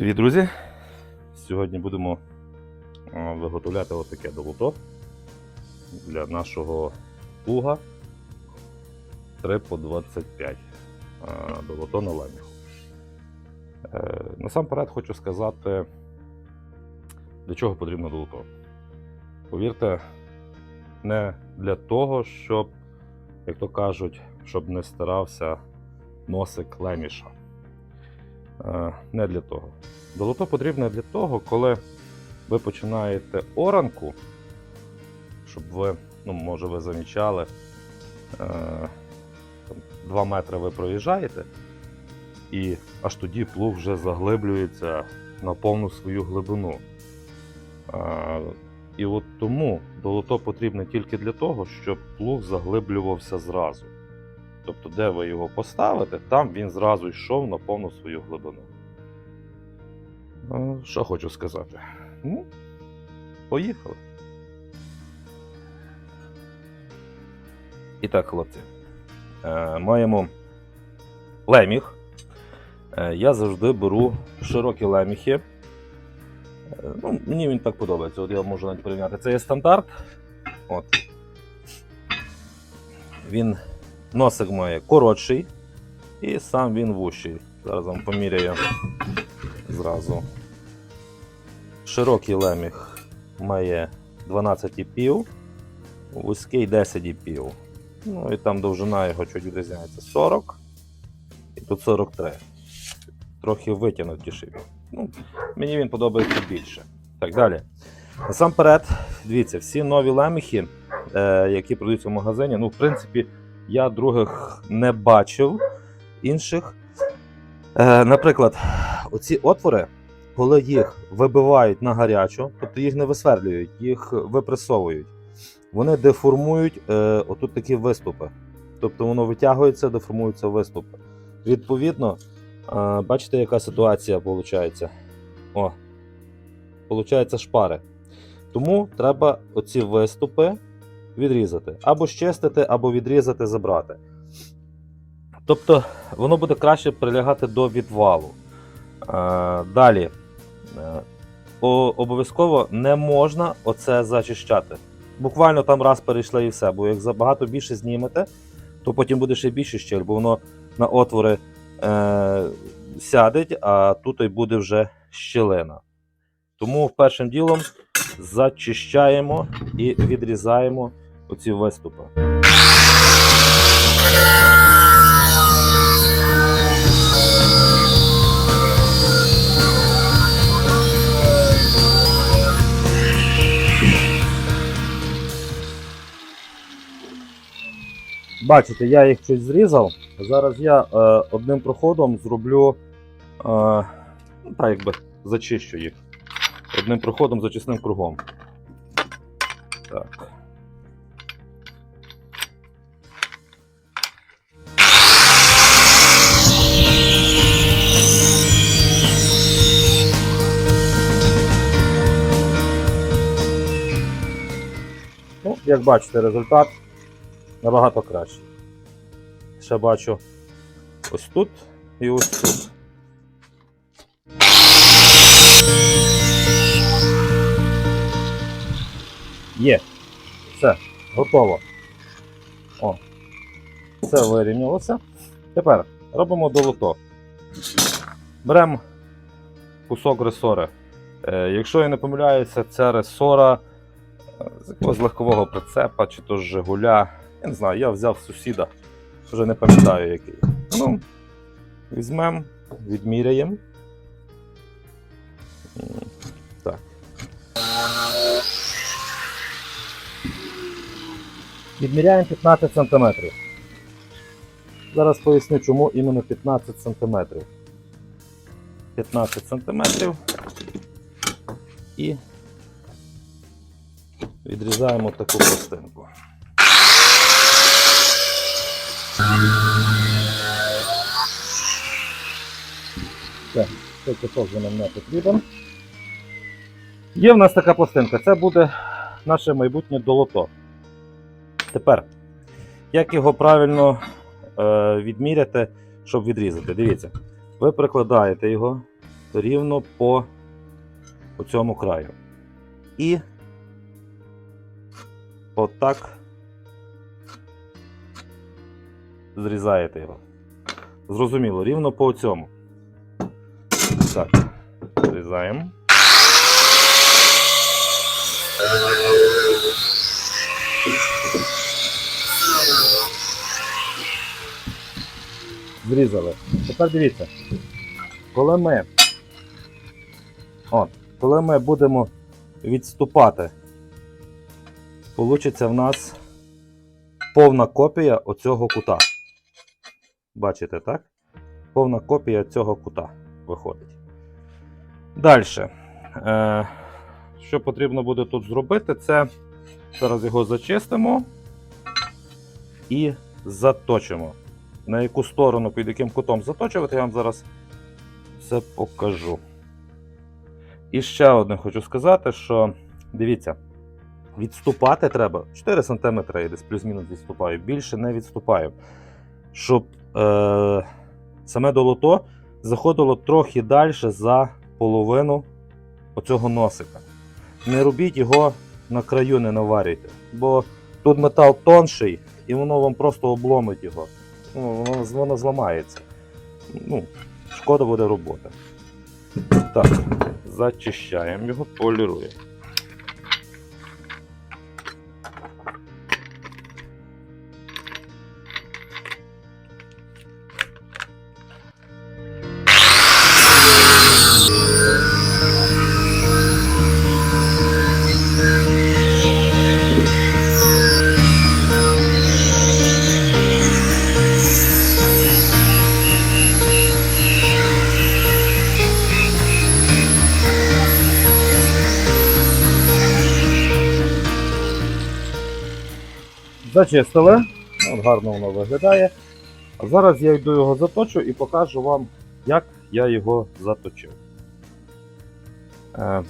Привіт, друзі! Сьогодні будемо виготовляти отаке долото для нашого плуга 3 по 25 е, долото на леміху. Е, Насамперед хочу сказати, для чого потрібно долото. Повірте, не для того, щоб, як то кажуть, щоб не старався носик леміша. Е, не для того. Долото потрібне для того, коли ви починаєте оранку, щоб ви, ну, може, ви замічали, е, там, 2 метри ви проїжджаєте, і аж тоді плуг вже заглиблюється на повну свою глибину. Е, і от тому долото потрібне тільки для того, щоб плуг заглиблювався зразу. Тобто, де ви його поставите, там він зразу йшов на повну свою глибину. Що хочу сказати? Ну, поїхали. І так, хлопці. Е, маємо леміг. Е, я завжди беру широкі леміхи. Е, ну, мені він так подобається. От я можу навіть порівняти. Це є стандарт. От. Він Носик має коротший і сам він вущий. Зараз вам поміряю зразу. Широкий леміг має 12,5, вузький 10,5. Ну і там довжина його чуть відрізняється 40 і тут 43. Трохи витягнутіший. Ну, мені він подобається більше. Так, далі. Насамперед, дивіться, всі нові леміхи, е, які продаються в магазині, ну, в принципі, я других не бачив інших. Е, наприклад, оці отвори, коли їх вибивають на гарячу, тобто їх не висверлюють, їх випресовують, вони деформують е, отут такі виступи. Тобто воно витягується, деформуються виступи. Відповідно, е, бачите, яка ситуація виходить? О, Получається шпари. Тому треба оці виступи відрізати. Або щистити, або відрізати, забрати. Тобто воно буде краще прилягати до відвалу. Е, далі. Е, обов'язково не можна оце зачищати. Буквально там раз перейшли і все, бо як забагато більше знімете, то потім буде ще більше щель, бо воно на отвори е, сядеть, а тут і буде вже щілина. Тому першим ділом зачищаємо і відрізаємо оці виступи. Бачите, я їх чуть зрізав. Зараз я е, одним проходом зроблю е, ну, так якби зачищу їх. Одним проходом зачисним кругом. Так. Як бачите, результат набагато кращий. Ще бачу ось тут і ось тут. Є. Все, готово. О. Все вирівнялося. Тепер робимо долото. Беремо кусок ресори. Е, якщо я не помиляюся, це ресора з якогось легкового прицепа чи то з Жигуля. Я не знаю, я взяв сусіда, вже не пам'ятаю який. Ну, візьмемо, відміряємо. Так. Відміряємо 15 см. Зараз поясню, чому іменно 15 см. 15 см і відрізаємо таку пластинку. Все, цей кусок нам не потрібен. Є в нас така пластинка, це буде наше майбутнє долото. Тепер, як його правильно е, відміряти, щоб відрізати? Дивіться, ви прикладаєте його рівно по, по цьому краю. І отак зрізаєте його. Зрозуміло, рівно по цьому. Так, зрізаємо. Зрізали. Тепер дивіться, коли ми, от, коли ми будемо відступати, получиться в нас повна копія оцього кута. Бачите, так? Повна копія цього кута виходить. Далі. Е, що потрібно буде тут зробити, це зараз його зачистимо і заточимо. На яку сторону, під яким кутом заточувати, я вам зараз все покажу. І ще одне хочу сказати, що дивіться, відступати треба 4 см, я десь плюс-мінус відступаю, більше не відступаю. Щоб е, саме долото заходило трохи далі за половину оцього носика. Не робіть його на краю, не наварюйте. Бо тут метал тонший і воно вам просто обломить його. Ну, воно, воно зламається. Ну, шкода буде роботи. Так, зачищаємо його, поліруємо. Зачистили. От гарно воно виглядає. А зараз я йду його заточу і покажу вам, як я його заточив. Е,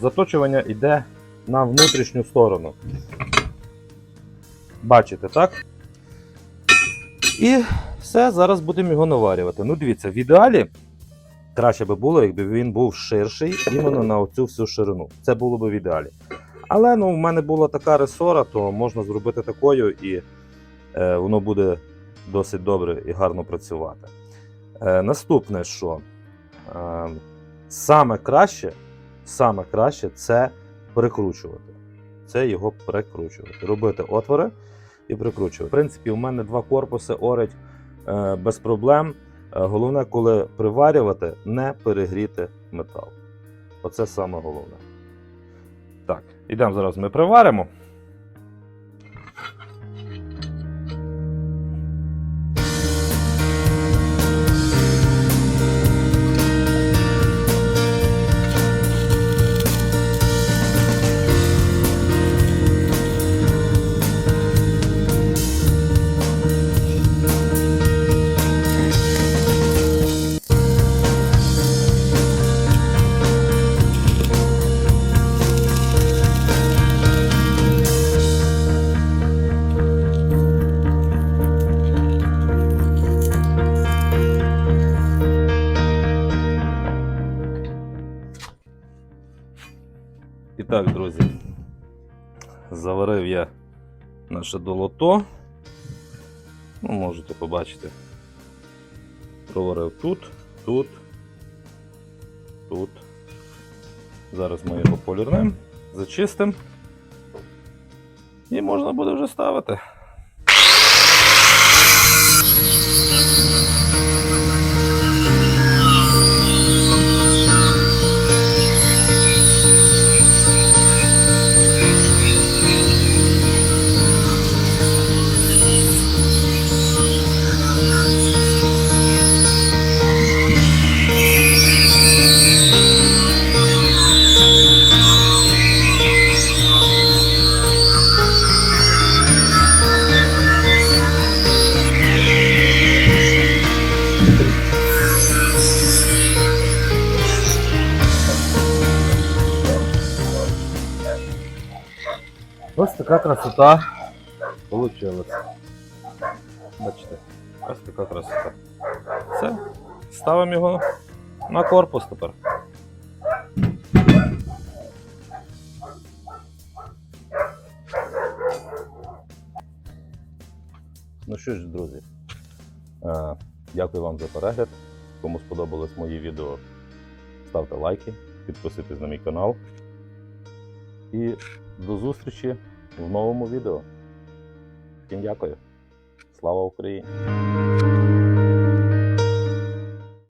заточування йде на внутрішню сторону. Бачите, так? І все, зараз будемо його наварювати. Ну, дивіться, в ідеалі краще би було, якби він був ширший іменно на оцю всю ширину. Це було б в ідеалі. Але ну, в мене була така ресора, то можна зробити такою і е, воно буде досить добре і гарно працювати. Е, наступне, що е, саме краще, саме краще це прикручувати. Це його прикручувати. Робити отвори і прикручувати. В принципі, у мене два корпуси орить е, без проблем. Е, головне, коли приварювати, не перегріти метал. Оце саме головне. Ідемо зараз ми приваримо. І так, друзі, заварив я наше долото. Ну, можете побачити. Проварив тут, тут, тут. Зараз ми його полірнемо, зачистимо. І можна буде вже ставити. Ось така красота вийшла. Бачите, ось така красота. Все, ставимо його На корпус тепер. Ну що ж, друзі, е, дякую вам за перегляд. Кому сподобалось мої відео, ставте лайки, підписуйтесь на мій канал. І до зустрічі в новому відео. Всім дякую. Слава Україні!